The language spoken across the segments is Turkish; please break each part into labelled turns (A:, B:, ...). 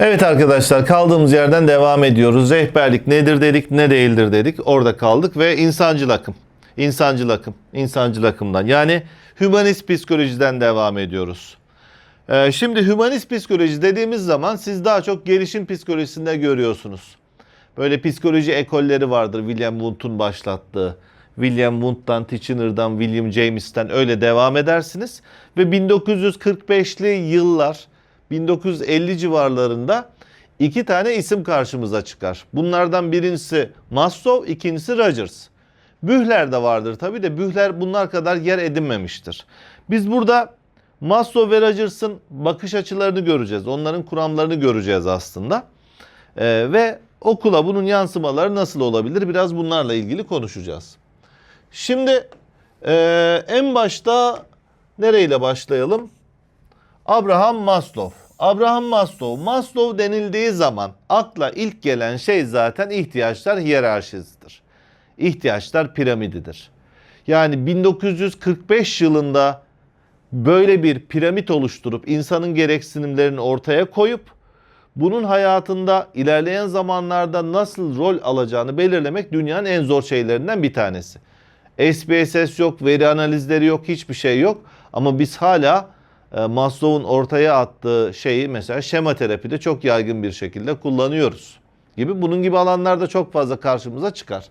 A: Evet arkadaşlar kaldığımız yerden devam ediyoruz. Rehberlik nedir dedik, ne değildir dedik. Orada kaldık ve insancıl akım. İnsancıl akım, insancıl akımdan. Yani hümanist psikolojiden devam ediyoruz. Ee, şimdi hümanist psikoloji dediğimiz zaman siz daha çok gelişim psikolojisinde görüyorsunuz. Böyle psikoloji ekolleri vardır William Wundt'un başlattığı. William Wundt'tan, Titchener'dan, William James'ten öyle devam edersiniz. Ve 1945'li yıllar, 1950 civarlarında iki tane isim karşımıza çıkar. Bunlardan birincisi Maslow, ikincisi Rogers. Bühler de vardır tabi de Bühler bunlar kadar yer edinmemiştir. Biz burada Maslow ve Rogers'ın bakış açılarını göreceğiz. Onların kuramlarını göreceğiz aslında. Ee, ve okula bunun yansımaları nasıl olabilir? Biraz bunlarla ilgili konuşacağız. Şimdi e, en başta nereyle başlayalım? Abraham Maslow. Abraham Maslow. Maslow denildiği zaman akla ilk gelen şey zaten ihtiyaçlar hiyerarşisidir. İhtiyaçlar piramididir. Yani 1945 yılında böyle bir piramit oluşturup insanın gereksinimlerini ortaya koyup bunun hayatında ilerleyen zamanlarda nasıl rol alacağını belirlemek dünyanın en zor şeylerinden bir tanesi. SPSS yok, veri analizleri yok, hiçbir şey yok. Ama biz hala Maslow'un ortaya attığı şeyi mesela şema terapide çok yaygın bir şekilde kullanıyoruz. Gibi bunun gibi alanlarda çok fazla karşımıza çıkar.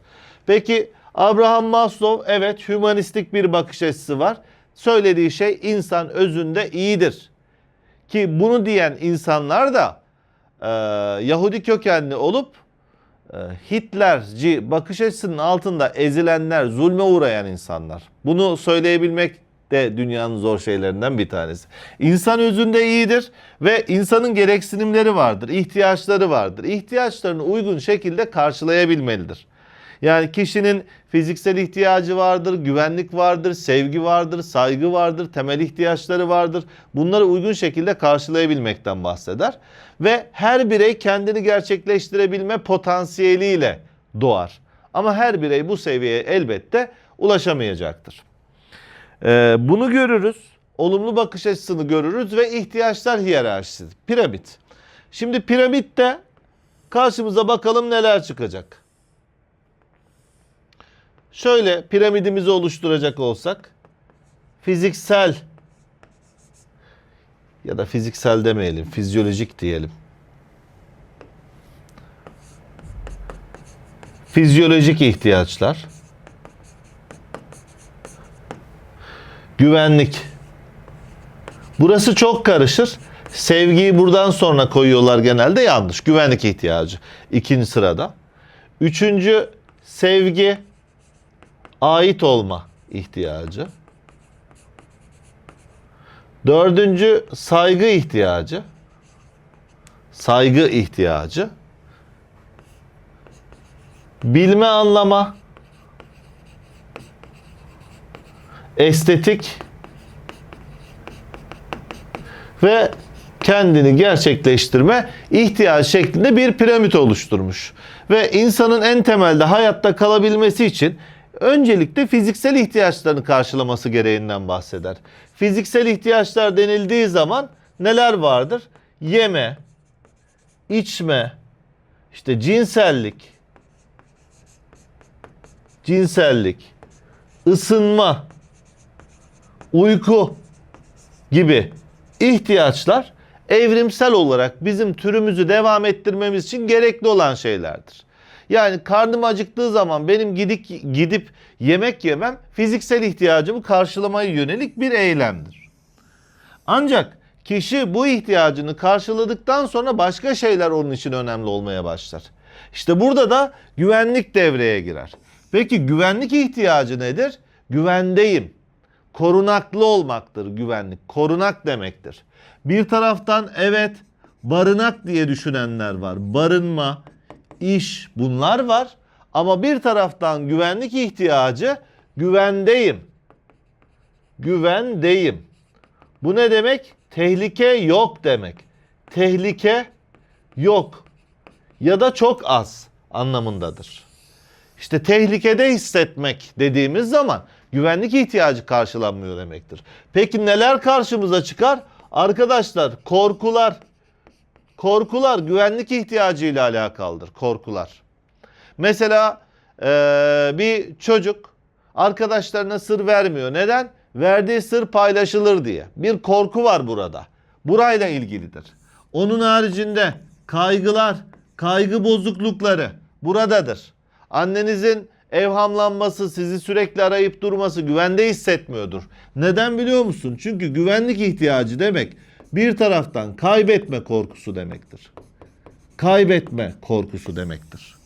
A: Peki Abraham Maslow evet hümanistik bir bakış açısı var. Söylediği şey insan özünde iyidir. Ki bunu diyen insanlar da e, Yahudi kökenli olup e, Hitlerci bakış açısının altında ezilenler, zulme uğrayan insanlar. Bunu söyleyebilmek de dünyanın zor şeylerinden bir tanesi. İnsan özünde iyidir ve insanın gereksinimleri vardır, ihtiyaçları vardır. İhtiyaçlarını uygun şekilde karşılayabilmelidir. Yani kişinin fiziksel ihtiyacı vardır, güvenlik vardır, sevgi vardır, saygı vardır, temel ihtiyaçları vardır. Bunları uygun şekilde karşılayabilmekten bahseder. Ve her birey kendini gerçekleştirebilme potansiyeliyle doğar. Ama her birey bu seviyeye elbette ulaşamayacaktır. Ee, bunu görürüz. Olumlu bakış açısını görürüz ve ihtiyaçlar hiyerarşisi. Piramit. Şimdi piramitte karşımıza bakalım neler çıkacak. Şöyle piramidimizi oluşturacak olsak fiziksel ya da fiziksel demeyelim, fizyolojik diyelim. Fizyolojik ihtiyaçlar. Güvenlik. Burası çok karışır. Sevgiyi buradan sonra koyuyorlar genelde yanlış. Güvenlik ihtiyacı ikinci sırada. Üçüncü sevgi ait olma ihtiyacı. Dördüncü saygı ihtiyacı. Saygı ihtiyacı. Bilme anlama. Estetik ve kendini gerçekleştirme ihtiyacı şeklinde bir piramit oluşturmuş. Ve insanın en temelde hayatta kalabilmesi için öncelikle fiziksel ihtiyaçlarını karşılaması gereğinden bahseder. Fiziksel ihtiyaçlar denildiği zaman neler vardır? Yeme, içme, işte cinsellik, cinsellik, ısınma, uyku gibi ihtiyaçlar evrimsel olarak bizim türümüzü devam ettirmemiz için gerekli olan şeylerdir. Yani karnım acıktığı zaman benim gidip gidip yemek yemem fiziksel ihtiyacımı karşılamaya yönelik bir eylemdir. Ancak kişi bu ihtiyacını karşıladıktan sonra başka şeyler onun için önemli olmaya başlar. İşte burada da güvenlik devreye girer. Peki güvenlik ihtiyacı nedir? Güvendeyim. Korunaklı olmaktır güvenlik. Korunak demektir. Bir taraftan evet barınak diye düşünenler var. Barınma, iş bunlar var. Ama bir taraftan güvenlik ihtiyacı güvendeyim. Güvendeyim. Bu ne demek? Tehlike yok demek. Tehlike yok ya da çok az anlamındadır. İşte tehlikede hissetmek dediğimiz zaman güvenlik ihtiyacı karşılanmıyor demektir. Peki neler karşımıza çıkar? Arkadaşlar korkular, korkular güvenlik ihtiyacı ile alakalıdır. Korkular. Mesela eee, bir çocuk arkadaşlarına sır vermiyor. Neden? Verdiği sır paylaşılır diye. Bir korku var burada. Burayla ilgilidir. Onun haricinde kaygılar, kaygı bozuklukları buradadır. Annenizin evhamlanması, sizi sürekli arayıp durması güvende hissetmiyordur. Neden biliyor musun? Çünkü güvenlik ihtiyacı demek bir taraftan kaybetme korkusu demektir. Kaybetme korkusu demektir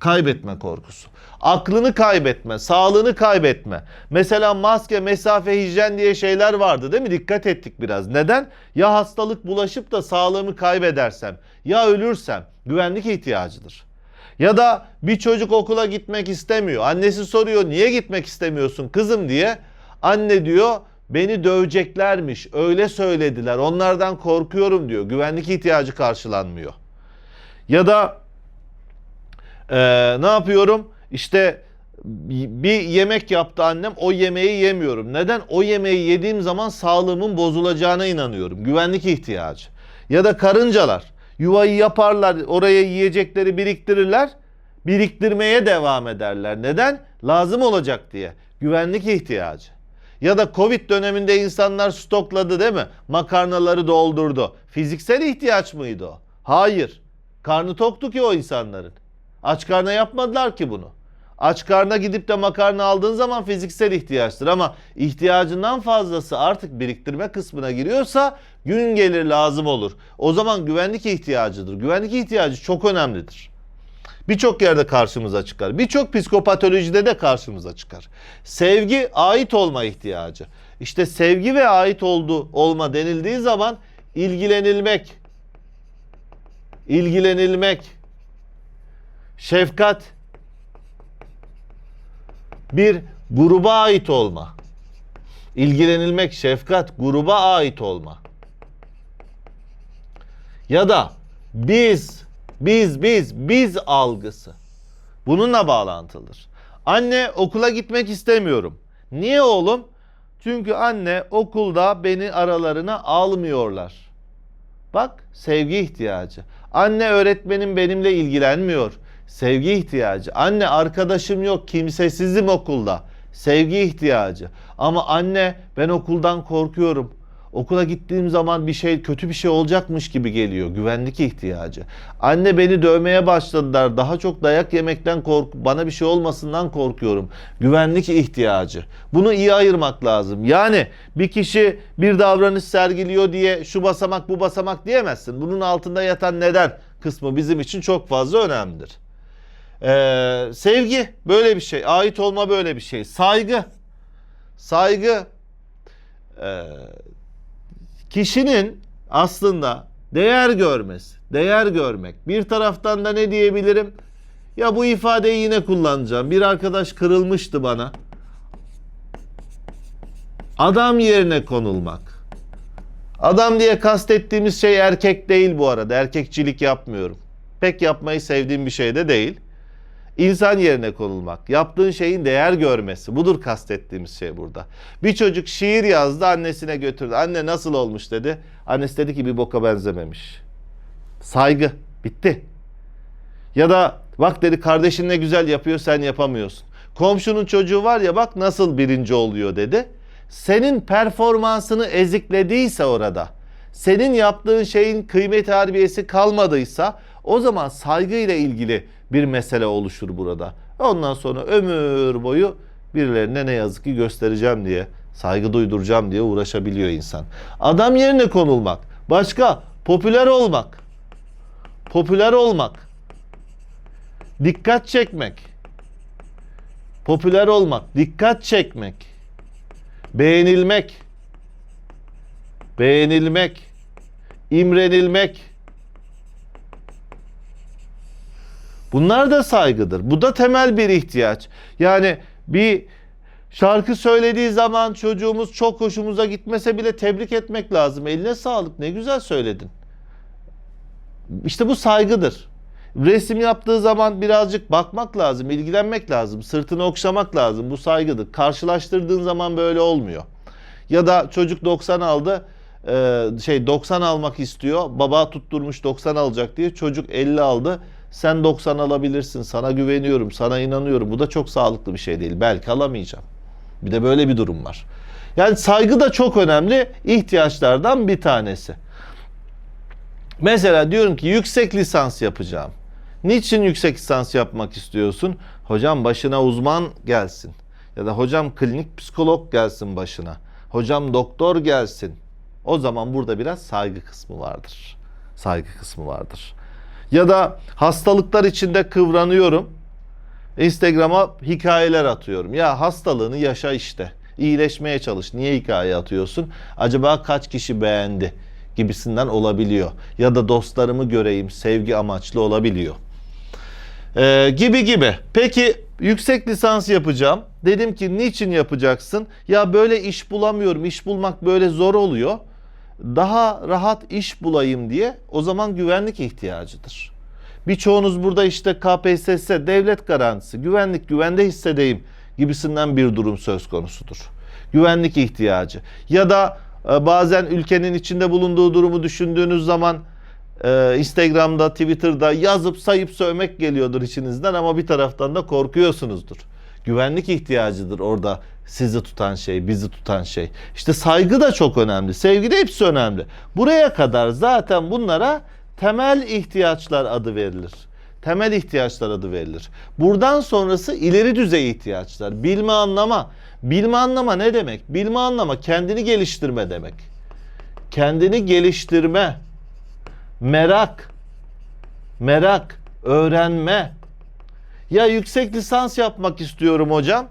A: kaybetme korkusu. Aklını kaybetme, sağlığını kaybetme. Mesela maske, mesafe, hijyen diye şeyler vardı değil mi? Dikkat ettik biraz. Neden? Ya hastalık bulaşıp da sağlığımı kaybedersem, ya ölürsem güvenlik ihtiyacıdır. Ya da bir çocuk okula gitmek istemiyor. Annesi soruyor niye gitmek istemiyorsun kızım diye. Anne diyor beni döveceklermiş. Öyle söylediler. Onlardan korkuyorum diyor. Güvenlik ihtiyacı karşılanmıyor. Ya da ee, ne yapıyorum? İşte bir yemek yaptı annem o yemeği yemiyorum. Neden? O yemeği yediğim zaman sağlığımın bozulacağına inanıyorum. Güvenlik ihtiyacı. Ya da karıncalar yuvayı yaparlar oraya yiyecekleri biriktirirler. Biriktirmeye devam ederler. Neden? Lazım olacak diye. Güvenlik ihtiyacı. Ya da Covid döneminde insanlar stokladı değil mi? Makarnaları doldurdu. Fiziksel ihtiyaç mıydı o? Hayır. Karnı toktu ki o insanların. Aç karna yapmadılar ki bunu. Aç karna gidip de makarna aldığın zaman fiziksel ihtiyaçtır ama ihtiyacından fazlası artık biriktirme kısmına giriyorsa gün gelir lazım olur. O zaman güvenlik ihtiyacıdır. Güvenlik ihtiyacı çok önemlidir. Birçok yerde karşımıza çıkar. Birçok psikopatolojide de karşımıza çıkar. Sevgi ait olma ihtiyacı. İşte sevgi ve ait oldu olma denildiği zaman ilgilenilmek, ilgilenilmek, şefkat, bir gruba ait olma. İlgilenilmek, şefkat, gruba ait olma. Ya da biz, biz, biz, biz algısı. Bununla bağlantılıdır. Anne okula gitmek istemiyorum. Niye oğlum? Çünkü anne okulda beni aralarına almıyorlar. Bak sevgi ihtiyacı. Anne öğretmenim benimle ilgilenmiyor. Sevgi ihtiyacı. Anne arkadaşım yok, kimsesizim okulda. Sevgi ihtiyacı. Ama anne ben okuldan korkuyorum. Okula gittiğim zaman bir şey kötü bir şey olacakmış gibi geliyor. Güvenlik ihtiyacı. Anne beni dövmeye başladılar. Daha çok dayak yemekten kork bana bir şey olmasından korkuyorum. Güvenlik ihtiyacı. Bunu iyi ayırmak lazım. Yani bir kişi bir davranış sergiliyor diye şu basamak bu basamak diyemezsin. Bunun altında yatan neden kısmı bizim için çok fazla önemlidir. Ee, sevgi böyle bir şey. Ait olma böyle bir şey. Saygı. Saygı e, kişinin aslında değer görmesi. Değer görmek. Bir taraftan da ne diyebilirim? Ya bu ifadeyi yine kullanacağım. Bir arkadaş kırılmıştı bana. Adam yerine konulmak. Adam diye kastettiğimiz şey erkek değil bu arada. Erkekçilik yapmıyorum. Pek yapmayı sevdiğim bir şey de değil. İnsan yerine konulmak, yaptığın şeyin değer görmesi. Budur kastettiğimiz şey burada. Bir çocuk şiir yazdı, annesine götürdü. Anne nasıl olmuş dedi. Annesi dedi ki bir boka benzememiş. Saygı. Bitti. Ya da bak dedi kardeşin ne güzel yapıyor sen yapamıyorsun. Komşunun çocuğu var ya bak nasıl birinci oluyor dedi. Senin performansını eziklediyse orada, senin yaptığın şeyin kıymet harbiyesi kalmadıysa o zaman saygı ile ilgili bir mesele oluşur burada. Ondan sonra ömür boyu birilerine ne yazık ki göstereceğim diye, saygı duyduracağım diye uğraşabiliyor insan. Adam yerine konulmak. Başka popüler olmak. Popüler olmak. Dikkat çekmek. Popüler olmak, dikkat çekmek. Beğenilmek. Beğenilmek. imrenilmek. Bunlar da saygıdır. Bu da temel bir ihtiyaç. Yani bir şarkı söylediği zaman çocuğumuz çok hoşumuza gitmese bile tebrik etmek lazım. Eline sağlık ne güzel söyledin. İşte bu saygıdır. Resim yaptığı zaman birazcık bakmak lazım, ilgilenmek lazım, sırtını okşamak lazım. Bu saygıdır. Karşılaştırdığın zaman böyle olmuyor. Ya da çocuk 90 aldı, e, şey 90 almak istiyor. Baba tutturmuş 90 alacak diye çocuk 50 aldı. Sen 90 alabilirsin. Sana güveniyorum, sana inanıyorum. Bu da çok sağlıklı bir şey değil. Belki alamayacağım. Bir de böyle bir durum var. Yani saygı da çok önemli ihtiyaçlardan bir tanesi. Mesela diyorum ki yüksek lisans yapacağım. Niçin yüksek lisans yapmak istiyorsun? Hocam başına uzman gelsin. Ya da hocam klinik psikolog gelsin başına. Hocam doktor gelsin. O zaman burada biraz saygı kısmı vardır. Saygı kısmı vardır. Ya da hastalıklar içinde kıvranıyorum. Instagram'a hikayeler atıyorum. Ya hastalığını yaşa işte. İyileşmeye çalış. Niye hikaye atıyorsun? Acaba kaç kişi beğendi? Gibisinden olabiliyor. Ya da dostlarımı göreyim sevgi amaçlı olabiliyor. Ee, gibi gibi. Peki yüksek lisans yapacağım. Dedim ki niçin yapacaksın? Ya böyle iş bulamıyorum. İş bulmak böyle zor oluyor. Daha rahat iş bulayım diye o zaman güvenlik ihtiyacıdır. Birçoğunuz burada işte KPSS, devlet garantisi, güvenlik, güvende hissedeyim gibisinden bir durum söz konusudur. Güvenlik ihtiyacı. Ya da e, bazen ülkenin içinde bulunduğu durumu düşündüğünüz zaman e, Instagram'da, Twitter'da yazıp sayıp sövmek geliyordur içinizden ama bir taraftan da korkuyorsunuzdur. Güvenlik ihtiyacıdır orada sizi tutan şey, bizi tutan şey. İşte saygı da çok önemli. Sevgi de hepsi önemli. Buraya kadar zaten bunlara temel ihtiyaçlar adı verilir. Temel ihtiyaçlar adı verilir. Buradan sonrası ileri düzey ihtiyaçlar. Bilme anlama. Bilme anlama ne demek? Bilme anlama kendini geliştirme demek. Kendini geliştirme. Merak. Merak. Öğrenme. Ya yüksek lisans yapmak istiyorum hocam.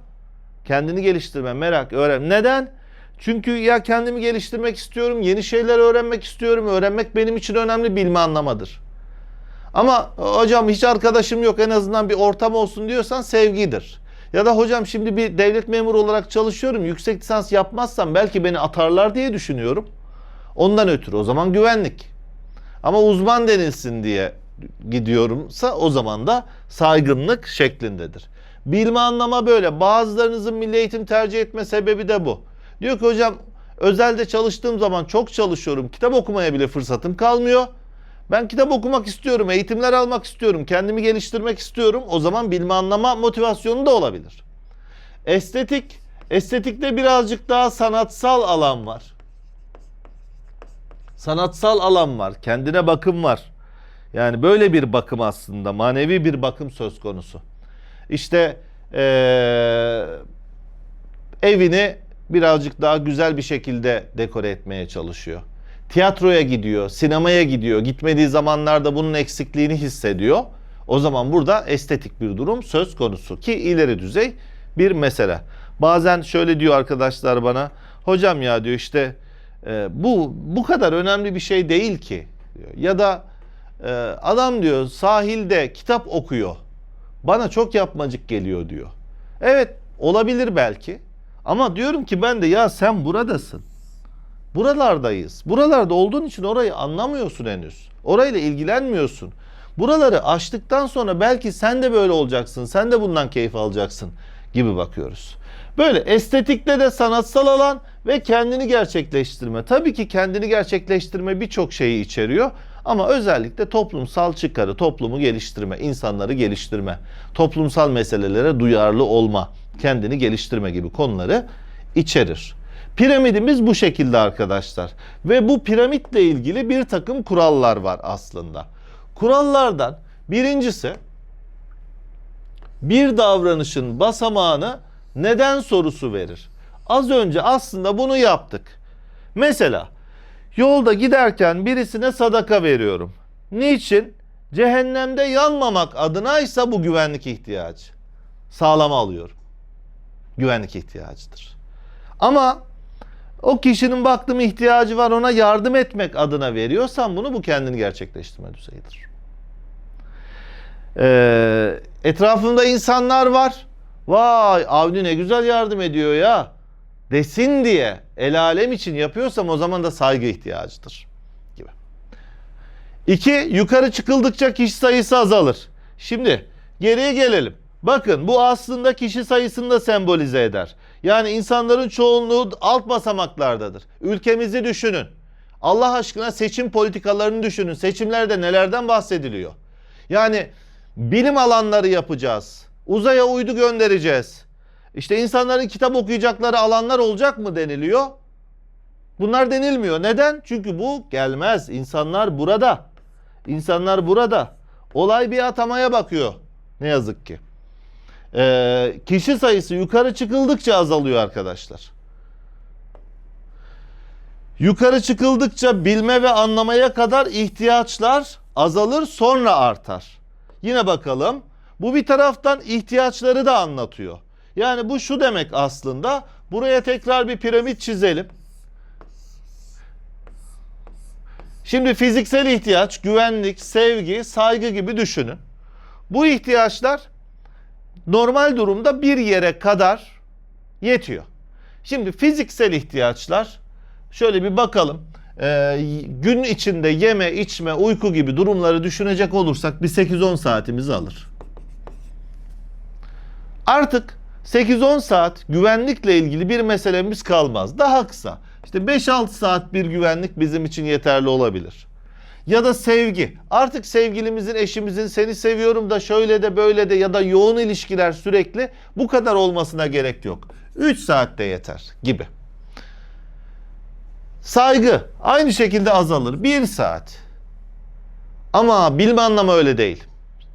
A: Kendini geliştirme, merak, öğren. Neden? Çünkü ya kendimi geliştirmek istiyorum, yeni şeyler öğrenmek istiyorum. Öğrenmek benim için önemli bilme anlamadır. Ama hocam hiç arkadaşım yok en azından bir ortam olsun diyorsan sevgidir. Ya da hocam şimdi bir devlet memuru olarak çalışıyorum. Yüksek lisans yapmazsam belki beni atarlar diye düşünüyorum. Ondan ötürü o zaman güvenlik. Ama uzman denilsin diye gidiyorumsa o zaman da saygınlık şeklindedir. Bilme anlama böyle. Bazılarınızın milli eğitim tercih etme sebebi de bu. Diyor ki hocam özelde çalıştığım zaman çok çalışıyorum. Kitap okumaya bile fırsatım kalmıyor. Ben kitap okumak istiyorum, eğitimler almak istiyorum, kendimi geliştirmek istiyorum. O zaman bilme anlama motivasyonu da olabilir. Estetik, estetikte birazcık daha sanatsal alan var. Sanatsal alan var, kendine bakım var. Yani böyle bir bakım aslında, manevi bir bakım söz konusu. İşte eee, evini birazcık daha güzel bir şekilde dekore etmeye çalışıyor. Tiyatroya gidiyor, sinemaya gidiyor. Gitmediği zamanlarda bunun eksikliğini hissediyor. O zaman burada estetik bir durum söz konusu ki ileri düzey bir mesele. Bazen şöyle diyor arkadaşlar bana. Hocam ya diyor işte e, bu bu kadar önemli bir şey değil ki diyor. Ya da e, adam diyor sahilde kitap okuyor. Bana çok yapmacık geliyor diyor. Evet olabilir belki. Ama diyorum ki ben de ya sen buradasın. Buralardayız. Buralarda olduğun için orayı anlamıyorsun henüz. Orayla ilgilenmiyorsun. Buraları aştıktan sonra belki sen de böyle olacaksın. Sen de bundan keyif alacaksın gibi bakıyoruz. Böyle estetikte de sanatsal alan ve kendini gerçekleştirme. Tabii ki kendini gerçekleştirme birçok şeyi içeriyor. Ama özellikle toplumsal çıkarı, toplumu geliştirme, insanları geliştirme, toplumsal meselelere duyarlı olma, kendini geliştirme gibi konuları içerir. Piramidimiz bu şekilde arkadaşlar. Ve bu piramitle ilgili bir takım kurallar var aslında. Kurallardan birincisi bir davranışın basamağını neden sorusu verir. Az önce aslında bunu yaptık. Mesela yolda giderken birisine sadaka veriyorum. Niçin? Cehennemde yanmamak adına ise bu güvenlik ihtiyacı. Sağlama alıyorum. Güvenlik ihtiyacıdır. Ama o kişinin baktım ihtiyacı var ona yardım etmek adına veriyorsan bunu bu kendini gerçekleştirme düzeyidir. Ee, etrafımda insanlar var. Vay Avni ne güzel yardım ediyor ya. Desin diye el alem için yapıyorsam o zaman da saygı ihtiyacıdır. Gibi. İki, yukarı çıkıldıkça kişi sayısı azalır. Şimdi geriye gelelim. Bakın bu aslında kişi sayısını da sembolize eder. Yani insanların çoğunluğu alt basamaklardadır. Ülkemizi düşünün. Allah aşkına seçim politikalarını düşünün. Seçimlerde nelerden bahsediliyor? Yani bilim alanları yapacağız. Uzaya uydu göndereceğiz. İşte insanların kitap okuyacakları alanlar olacak mı deniliyor? Bunlar denilmiyor. Neden? Çünkü bu gelmez. İnsanlar burada. İnsanlar burada. Olay bir atamaya bakıyor. Ne yazık ki. Ee, kişi sayısı yukarı çıkıldıkça azalıyor arkadaşlar. Yukarı çıkıldıkça bilme ve anlamaya kadar ihtiyaçlar azalır sonra artar. Yine bakalım. Bu bir taraftan ihtiyaçları da anlatıyor. Yani bu şu demek aslında. Buraya tekrar bir piramit çizelim. Şimdi fiziksel ihtiyaç, güvenlik, sevgi, saygı gibi düşünün. Bu ihtiyaçlar normal durumda bir yere kadar yetiyor. Şimdi fiziksel ihtiyaçlar şöyle bir bakalım. Ee, gün içinde yeme, içme, uyku gibi durumları düşünecek olursak bir 8-10 saatimizi alır. Artık 8-10 saat güvenlikle ilgili bir meselemiz kalmaz. Daha kısa. İşte 5-6 saat bir güvenlik bizim için yeterli olabilir. Ya da sevgi. Artık sevgilimizin, eşimizin seni seviyorum da şöyle de böyle de ya da yoğun ilişkiler sürekli bu kadar olmasına gerek yok. 3 saatte yeter gibi. Saygı aynı şekilde azalır. 1 saat. Ama bilme anlamı öyle değil.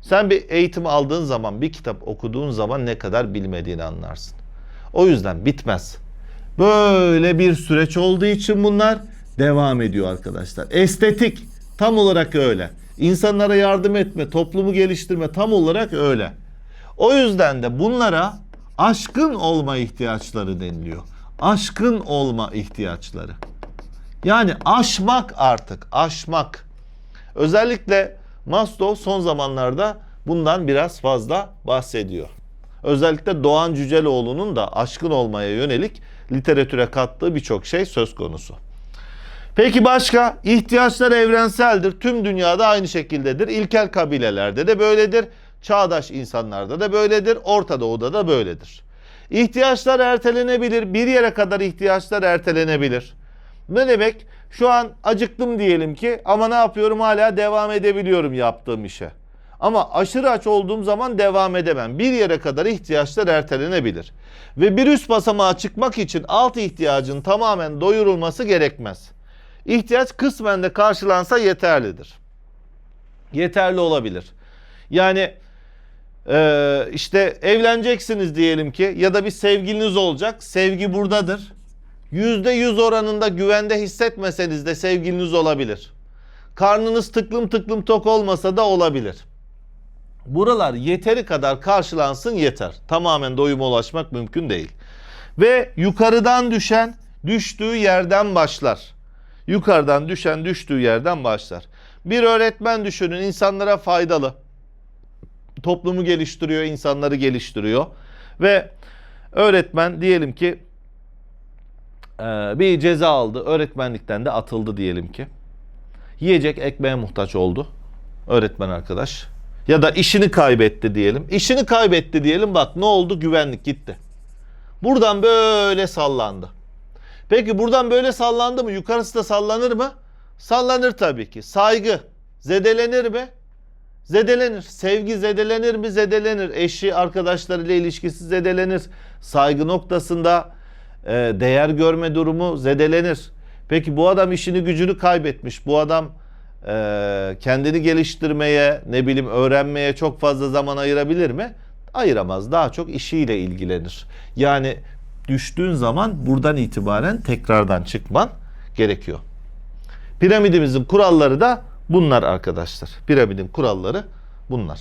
A: Sen bir eğitim aldığın zaman, bir kitap okuduğun zaman ne kadar bilmediğini anlarsın. O yüzden bitmez. Böyle bir süreç olduğu için bunlar devam ediyor arkadaşlar. Estetik tam olarak öyle. İnsanlara yardım etme, toplumu geliştirme tam olarak öyle. O yüzden de bunlara aşkın olma ihtiyaçları deniliyor. Aşkın olma ihtiyaçları. Yani aşmak artık, aşmak. Özellikle Maslow son zamanlarda bundan biraz fazla bahsediyor. Özellikle Doğan Cüceloğlu'nun da aşkın olmaya yönelik literatüre kattığı birçok şey söz konusu. Peki başka? İhtiyaçlar evrenseldir. Tüm dünyada aynı şekildedir. İlkel kabilelerde de böyledir. Çağdaş insanlarda da böyledir. Orta Doğu'da da böyledir. İhtiyaçlar ertelenebilir. Bir yere kadar ihtiyaçlar ertelenebilir. Ne demek? Şu an acıktım diyelim ki ama ne yapıyorum hala devam edebiliyorum yaptığım işe. Ama aşırı aç olduğum zaman devam edemem. Bir yere kadar ihtiyaçlar ertelenebilir. Ve bir üst basamağa çıkmak için alt ihtiyacın tamamen doyurulması gerekmez. İhtiyaç kısmen de karşılansa yeterlidir. Yeterli olabilir. Yani e, işte evleneceksiniz diyelim ki ya da bir sevgiliniz olacak. Sevgi buradadır. %100 oranında güvende hissetmeseniz de sevgiliniz olabilir. Karnınız tıklım tıklım tok olmasa da olabilir. Buralar yeteri kadar karşılansın yeter. Tamamen doyuma ulaşmak mümkün değil. Ve yukarıdan düşen düştüğü yerden başlar. Yukarıdan düşen düştüğü yerden başlar. Bir öğretmen düşünün insanlara faydalı. Toplumu geliştiriyor, insanları geliştiriyor. Ve öğretmen diyelim ki bir ceza aldı. Öğretmenlikten de atıldı diyelim ki. Yiyecek ekmeğe muhtaç oldu. Öğretmen arkadaş. Ya da işini kaybetti diyelim. İşini kaybetti diyelim bak ne oldu? Güvenlik gitti. Buradan böyle sallandı. Peki buradan böyle sallandı mı? Yukarısı da sallanır mı? Sallanır tabii ki. Saygı zedelenir mi? Zedelenir. Sevgi zedelenir mi? Zedelenir. Eşi, arkadaşlarıyla ilişkisi zedelenir. Saygı noktasında e, değer görme durumu zedelenir. Peki bu adam işini gücünü kaybetmiş. Bu adam e, kendini geliştirmeye, ne bileyim öğrenmeye çok fazla zaman ayırabilir mi? Ayıramaz. Daha çok işiyle ilgilenir. Yani düştüğün zaman buradan itibaren tekrardan çıkman gerekiyor. Piramidimizin kuralları da bunlar arkadaşlar. Piramidin kuralları bunlar.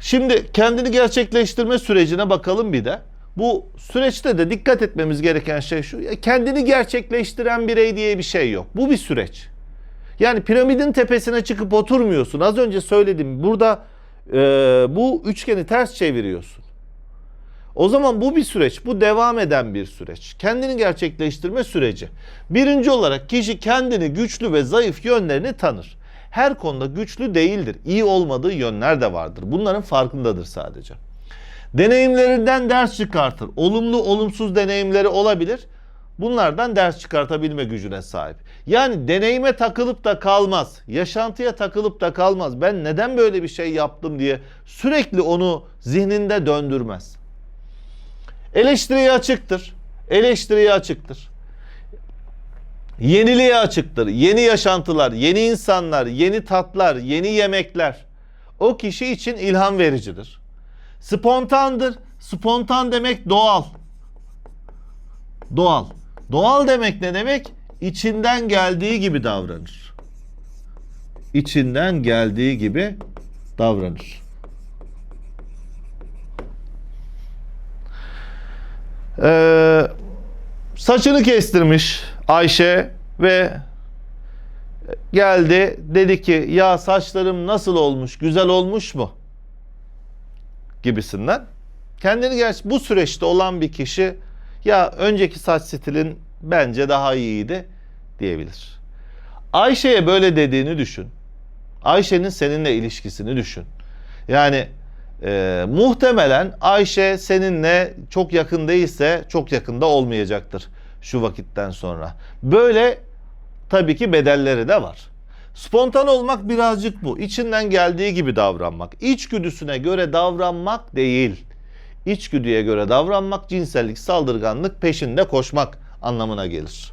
A: Şimdi kendini gerçekleştirme sürecine bakalım bir de. Bu süreçte de dikkat etmemiz gereken şey şu. Kendini gerçekleştiren birey diye bir şey yok. Bu bir süreç. Yani piramidin tepesine çıkıp oturmuyorsun. Az önce söyledim. Burada e, bu üçgeni ters çeviriyorsun. O zaman bu bir süreç. Bu devam eden bir süreç. Kendini gerçekleştirme süreci. Birinci olarak kişi kendini güçlü ve zayıf yönlerini tanır. Her konuda güçlü değildir. İyi olmadığı yönler de vardır. Bunların farkındadır sadece. Deneyimlerinden ders çıkartır. Olumlu olumsuz deneyimleri olabilir. bunlardan ders çıkartabilme gücüne sahip. Yani deneyime takılıp da kalmaz. Yaşantıya takılıp da kalmaz. Ben neden böyle bir şey yaptım diye sürekli onu zihninde döndürmez. Eleştiriye açıktır. Eleştiriye açıktır. Yeniliğe açıktır. Yeni yaşantılar, yeni insanlar, yeni tatlar, yeni yemekler o kişi için ilham vericidir. Spontandır. Spontan demek doğal. Doğal. Doğal demek ne demek? İçinden geldiği gibi davranır. İçinden geldiği gibi davranır. Ee, saçını kestirmiş Ayşe ve geldi dedi ki ya saçlarım nasıl olmuş güzel olmuş mu gibisinden kendini gerçi bu süreçte olan bir kişi ya önceki saç stilin bence daha iyiydi diyebilir. Ayşe'ye böyle dediğini düşün. Ayşe'nin seninle ilişkisini düşün. Yani e, muhtemelen Ayşe seninle çok yakın değilse çok yakında olmayacaktır şu vakitten sonra. Böyle tabii ki bedelleri de var. Spontan olmak birazcık bu. İçinden geldiği gibi davranmak. İçgüdüsüne göre davranmak değil. İçgüdüye göre davranmak cinsellik, saldırganlık peşinde koşmak anlamına gelir.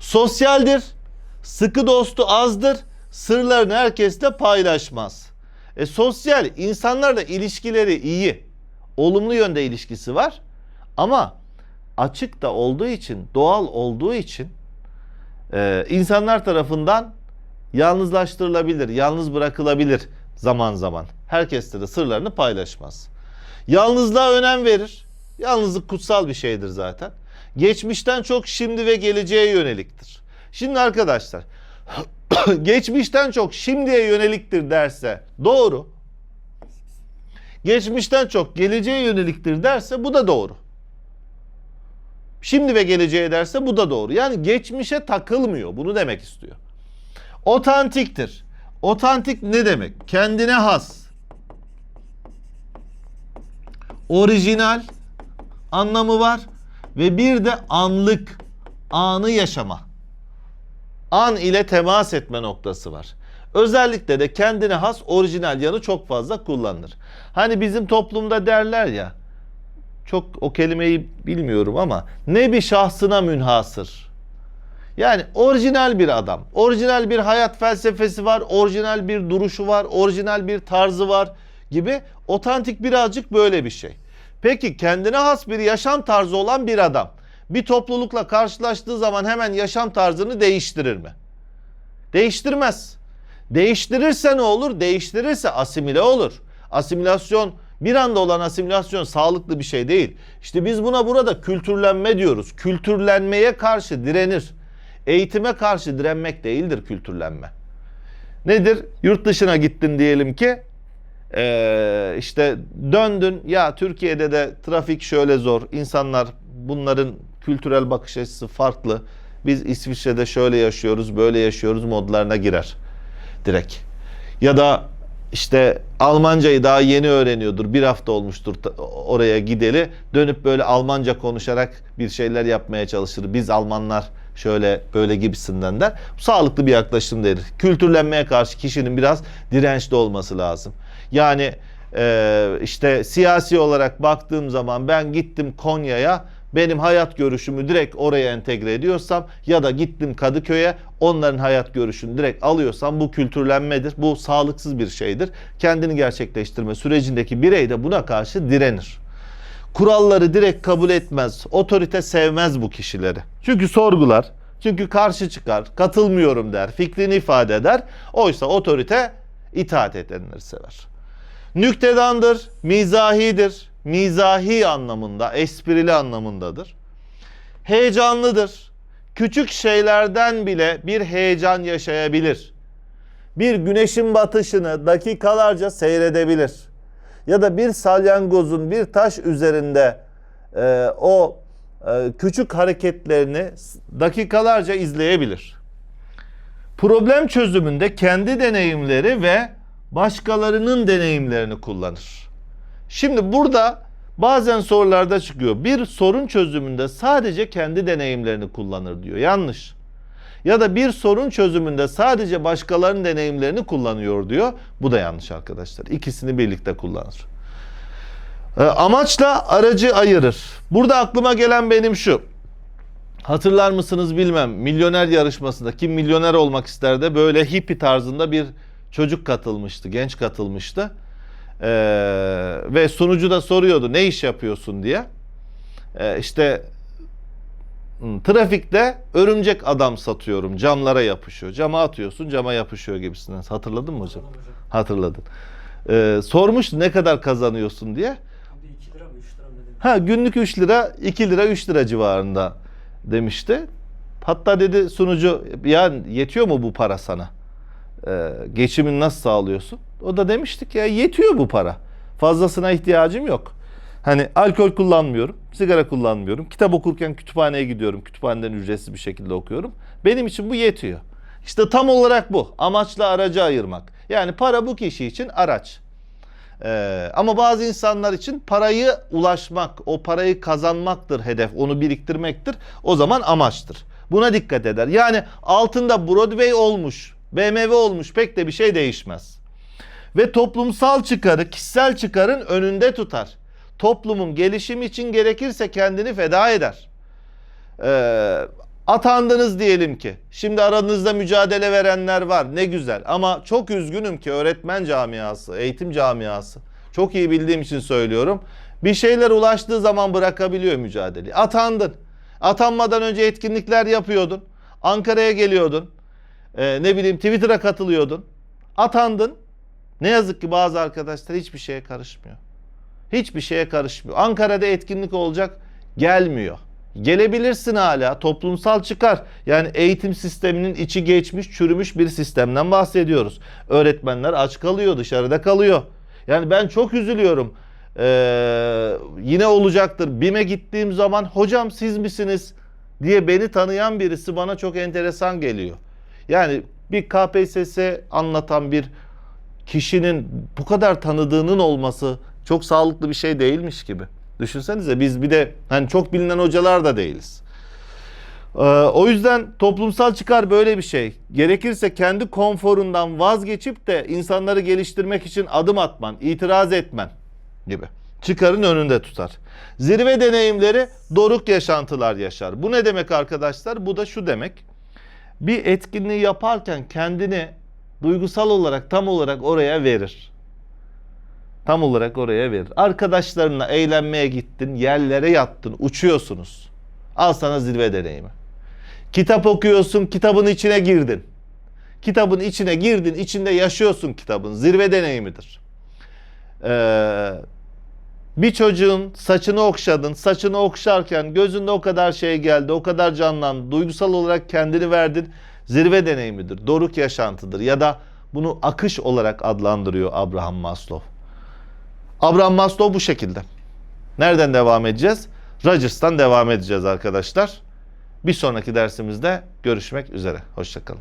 A: Sosyaldir. Sıkı dostu azdır. Sırlarını herkesle paylaşmaz. E, sosyal insanlarla ilişkileri iyi. Olumlu yönde ilişkisi var. Ama açık da olduğu için, doğal olduğu için e, insanlar tarafından yalnızlaştırılabilir, yalnız bırakılabilir zaman zaman. Herkesle de sırlarını paylaşmaz. Yalnızlığa önem verir. Yalnızlık kutsal bir şeydir zaten. Geçmişten çok şimdi ve geleceğe yöneliktir. Şimdi arkadaşlar geçmişten çok şimdiye yöneliktir derse doğru. Geçmişten çok geleceğe yöneliktir derse bu da doğru. Şimdi ve geleceğe derse bu da doğru. Yani geçmişe takılmıyor. Bunu demek istiyor. Otantiktir. Otantik ne demek? Kendine has. Orijinal anlamı var ve bir de anlık, anı yaşama. An ile temas etme noktası var. Özellikle de kendine has orijinal yanı çok fazla kullanılır. Hani bizim toplumda derler ya, çok o kelimeyi bilmiyorum ama ne bir şahsına münhasır. Yani orijinal bir adam, orijinal bir hayat felsefesi var, orijinal bir duruşu var, orijinal bir tarzı var gibi otantik birazcık böyle bir şey. Peki kendine has bir yaşam tarzı olan bir adam bir toplulukla karşılaştığı zaman hemen yaşam tarzını değiştirir mi? Değiştirmez. Değiştirirse ne olur? Değiştirirse asimile olur. Asimilasyon bir anda olan asimilasyon sağlıklı bir şey değil. İşte biz buna burada kültürlenme diyoruz. Kültürlenmeye karşı direnir. Eğitime karşı direnmek değildir kültürlenme. Nedir? Yurt dışına gittin diyelim ki ee, işte döndün ya Türkiye'de de trafik şöyle zor. İnsanlar bunların kültürel bakış açısı farklı. Biz İsviçre'de şöyle yaşıyoruz, böyle yaşıyoruz modlarına girer direkt. Ya da işte Almancayı daha yeni öğreniyordur. Bir hafta olmuştur oraya gideli. Dönüp böyle Almanca konuşarak bir şeyler yapmaya çalışır. Biz Almanlar şöyle böyle gibisinden der. Sağlıklı bir yaklaşım değil. Kültürlenmeye karşı kişinin biraz dirençli olması lazım. Yani e, işte siyasi olarak baktığım zaman ben gittim Konya'ya benim hayat görüşümü direkt oraya entegre ediyorsam ya da gittim Kadıköy'e onların hayat görüşünü direkt alıyorsam bu kültürlenmedir. Bu sağlıksız bir şeydir. Kendini gerçekleştirme sürecindeki birey de buna karşı direnir. Kuralları direkt kabul etmez. Otorite sevmez bu kişileri. Çünkü sorgular. Çünkü karşı çıkar. Katılmıyorum der. Fikrini ifade eder. Oysa otorite itaat edenleri sever. Nüktedandır, mizahidir. Mizahi anlamında, esprili anlamındadır. Heyecanlıdır. Küçük şeylerden bile bir heyecan yaşayabilir. Bir güneşin batışını dakikalarca seyredebilir. Ya da bir salyangozun bir taş üzerinde e, o e, küçük hareketlerini dakikalarca izleyebilir. Problem çözümünde kendi deneyimleri ve başkalarının deneyimlerini kullanır. Şimdi burada Bazen sorularda çıkıyor. Bir sorun çözümünde sadece kendi deneyimlerini kullanır diyor. Yanlış. Ya da bir sorun çözümünde sadece başkalarının deneyimlerini kullanıyor diyor. Bu da yanlış arkadaşlar. İkisini birlikte kullanır. E, amaçla aracı ayırır. Burada aklıma gelen benim şu. Hatırlar mısınız bilmem. Milyoner yarışmasında kim milyoner olmak ister de böyle hippie tarzında bir çocuk katılmıştı. Genç katılmıştı. Ee, ve sunucu da soruyordu ne iş yapıyorsun diye. Ee, işte trafikte örümcek adam satıyorum. Camlara yapışıyor. Cama atıyorsun cama yapışıyor gibisinden. Hatırladın mı hocam? Hatırladın. Ee, sormuştu ne kadar kazanıyorsun diye.
B: Abi 2 lira mı 3 lira mı dedim.
A: Ha günlük 3 lira 2 lira 3 lira civarında demişti. Hatta dedi sunucu ya yetiyor mu bu para sana? Ee, geçimini nasıl sağlıyorsun? O da demiştik ya yetiyor bu para. Fazlasına ihtiyacım yok. Hani alkol kullanmıyorum, sigara kullanmıyorum. Kitap okurken kütüphaneye gidiyorum. Kütüphaneden ücretsiz bir şekilde okuyorum. Benim için bu yetiyor. İşte tam olarak bu. Amaçla aracı ayırmak. Yani para bu kişi için araç. Ee, ama bazı insanlar için parayı ulaşmak, o parayı kazanmaktır hedef, onu biriktirmektir. O zaman amaçtır. Buna dikkat eder. Yani altında Broadway olmuş, BMW olmuş pek de bir şey değişmez. Ve toplumsal çıkarı, kişisel çıkarın önünde tutar. Toplumun gelişimi için gerekirse kendini feda eder. Ee, atandınız diyelim ki. Şimdi aranızda mücadele verenler var. Ne güzel. Ama çok üzgünüm ki öğretmen camiası, eğitim camiası. Çok iyi bildiğim için söylüyorum. Bir şeyler ulaştığı zaman bırakabiliyor mücadeleyi. Atandın. Atanmadan önce etkinlikler yapıyordun. Ankara'ya geliyordun. Ee, ne bileyim Twitter'a katılıyordun. Atandın. Ne yazık ki bazı arkadaşlar hiçbir şeye karışmıyor. Hiçbir şeye karışmıyor. Ankara'da etkinlik olacak gelmiyor. Gelebilirsin hala toplumsal çıkar. Yani eğitim sisteminin içi geçmiş, çürümüş bir sistemden bahsediyoruz. Öğretmenler aç kalıyor, dışarıda kalıyor. Yani ben çok üzülüyorum. Ee, yine olacaktır. BİM'e gittiğim zaman hocam siz misiniz diye beni tanıyan birisi bana çok enteresan geliyor. Yani bir KPSS anlatan bir kişinin bu kadar tanıdığının olması çok sağlıklı bir şey değilmiş gibi. Düşünsenize biz bir de hani çok bilinen hocalar da değiliz. Ee, o yüzden toplumsal çıkar böyle bir şey. Gerekirse kendi konforundan vazgeçip de insanları geliştirmek için adım atman, itiraz etmen gibi. Çıkarın önünde tutar. Zirve deneyimleri doruk yaşantılar yaşar. Bu ne demek arkadaşlar? Bu da şu demek. Bir etkinliği yaparken kendini duygusal olarak tam olarak oraya verir. Tam olarak oraya verir. Arkadaşlarınla eğlenmeye gittin, yerlere yattın, uçuyorsunuz. Al sana zirve deneyimi. Kitap okuyorsun, kitabın içine girdin. Kitabın içine girdin, içinde yaşıyorsun kitabın. Zirve deneyimidir. Ee, bir çocuğun saçını okşadın. Saçını okşarken gözünde o kadar şey geldi, o kadar canlandı. Duygusal olarak kendini verdin. Zirve deneyimidir. Doruk yaşantıdır. Ya da bunu akış olarak adlandırıyor Abraham Maslow. Abraham Maslow bu şekilde. Nereden devam edeceğiz? Rogers'tan devam edeceğiz arkadaşlar. Bir sonraki dersimizde görüşmek üzere. Hoşçakalın.